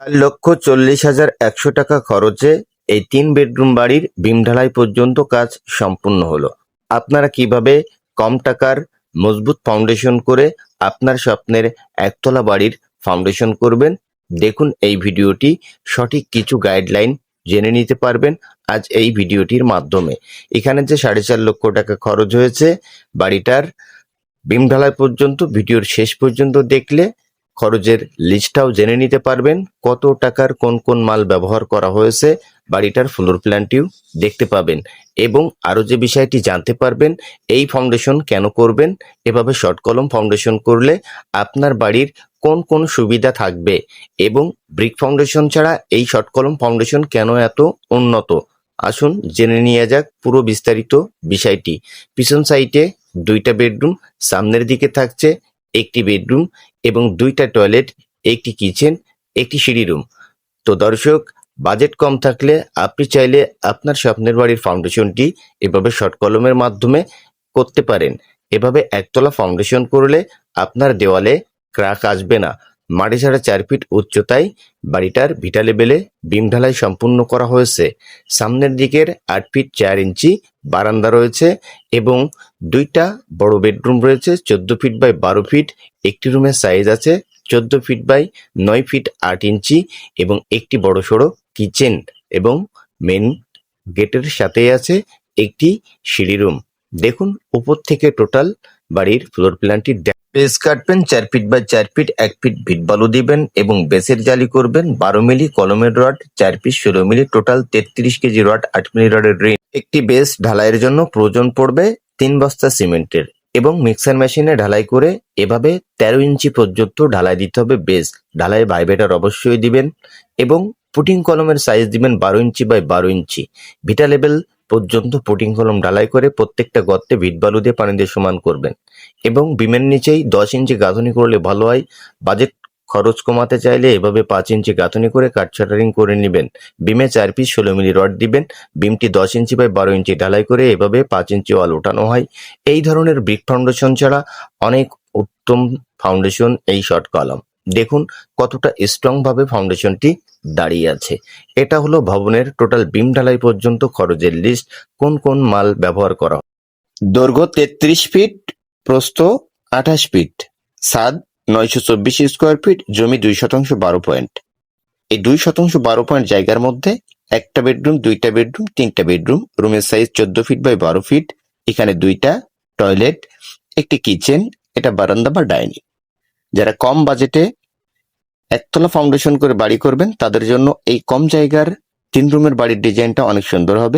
চার লক্ষ চল্লিশ হাজার একশো টাকা খরচে এই তিন বেডরুম বাড়ির বিম ঢালাই পর্যন্ত কাজ সম্পূর্ণ হলো। আপনারা কীভাবে কম টাকার মজবুত ফাউন্ডেশন করে আপনার স্বপ্নের একতলা বাড়ির ফাউন্ডেশন করবেন, দেখুন এই ভিডিওটি। সঠিক কিছু গাইডলাইন জেনে নিতে পারবেন আজ এই ভিডিওটির মাধ্যমে। এখানে যে সাড়ে চার লক্ষ টাকা খরচ হয়েছে, বাড়িটার বিম ঢালাই পর্যন্ত, ভিডিওর শেষ পর্যন্ত দেখলে খরচের লিস্টটাও জেনে নিতে পারবেন কত টাকার কোন কোন মাল ব্যবহার করা হয়েছে, বাড়িটার ফ্লোর প্ল্যানটিও দেখতে পাবেন এবং আরও যে বিষয়টি জানতে পারবেন, এই ফাউন্ডেশন কেন করবেন, এভাবে শর্ট কলম ফাউন্ডেশন করলে আপনার বাড়ির কোন কোন সুবিধা থাকবে এবং ব্রিক ফাউন্ডেশন ছাড়া এই শর্ট কলম ফাউন্ডেশন কেন এত উন্নত? আসুন জেনে নিয়ে যাক পুরো বিস্তারিত বিষয়টি। পিছন সাইটে দুইটা বেডরুম, সামনের দিকে থাকছে একটি বেডরুম এবং দুইটা টয়লেট, একটি কিচেন, একটি সিঁড়ি রুম। তো দর্শক, বাজেট কম থাকলে আপনি চাইলে আপনার স্বপ্নের বাড়ির ফাউন্ডেশনটি এভাবে শর্ট কলমের মাধ্যমে করতে পারেন। এভাবে একতলা ফাউন্ডেশন করলে আপনার দেওয়ালে ক্রাক আসবে না। মাটি ছাড়া চার ফিট উচ্চতায় বাড়িটার ভিটা লেভেলে বিম ঢালাই সম্পূর্ণ করা হয়েছে। সামনের দিকের আট ফিট চার ইঞ্চি বারান্দা রয়েছে এবং দুইটা বড় বেডরুম রয়েছে। চোদ্দ ফিট বাই বারো ফিট একটি রুমের সাইজ আছে। চোদ্দ ফিট বাই নয় ফিট আট ইঞ্চি এবং একটি বড় সড়ো কিচেন এবং মেন গেটের সাথে আছে একটি সিঁড়ি রুম। দেখুন, উপর থেকে টোটাল বাড়ির ফ্লোর প্ল্যানটি বেস কাটবেন, চার ফিট বাই চার ফিট, এক ফিট ভিট বালু দিবেন এবং বেসের জালি করবেন বারো মিলি কলমের রড, চার পিস ষোলো মিলি টোটাল তেত্রিশ কেজি রড, আট মিলি রডের রিং। একটি বেস ঢালাইয়ের জন্য প্রয়োজন পড়বে তিন বস্তা সিমেন্টের এবং মিক্সার মেশিনে ঢালাই করে এভাবে তেরো ইঞ্চি পর্যন্ত ঢালাই দিতে হবে বেস। ঢালাই ভাইবেটার অবশ্যই দিবেন এবং পুটিং কলমের সাইজ দিবেন বারো ইঞ্চি বাই বারো ইঞ্চি। ভিটা লেভেল পর্যন্ত পুটিং কলম ঢালাই করে প্রত্যেকটা গর্তে ভিট বালু দিয়ে পানি দিয়ে সমান করবেন। এবং বিমের নিচেই দশ ইঞ্চি গাঁথনি করলে ভালো হয়। বাজেট খরচ কমাতে চাইলে এভাবে পাঁচ ইঞ্চি গাঁথনি করে কাঠ শাটারিং করে নেবেন। বিমে চার পিস ষোলো মিলি রড দিবেন। বিমটি দশ ইঞ্চি বাই বারো ইঞ্চি ঢালাই করে এভাবে পাঁচ ইঞ্চি ওয়াল ওঠানো হয়। এই ধরনের ব্রিক ফাউন্ডেশন ছাড়া অনেক উত্তম ফাউন্ডেশন এই শর্ট কলাম। দেখুন কতটা স্ট্রং ভাবে ফাউন্ডেশনটি দাঁড়িয়ে আছে। এটা হলো ভবনের টোটাল বিম ঢালাই পর্যন্ত খরচের লিস্ট কোন কোন মাল ব্যবহার করা। দৈর্ঘ্য তেত্রিশ ফিট প্রস্থ আঠাশ ফিট সাদ নয়শো চব্বিশ স্কোয়ার ফিট জমি দুই শতাংশ বারো পয়েন্ট এই দুই শতাংশ বারো পয়েন্ট জায়গার মধ্যে একটা বেডরুম দুইটা বেডরুম তিনটা বেডরুম রুমের সাইজ চোদ্দ ফিট বাই বারো ফিট এখানে দুইটা টয়লেট একটি কিচেন এটা বারান্দা বা ডাইনিং যারা কম বাজেটে একতলা ফাউন্ডেশন করে বাড়ি করবেন, তাদের জন্য এই কম জায়গার তিন রুমের বাড়ির ডিজাইনটা অনেক সুন্দর হবে।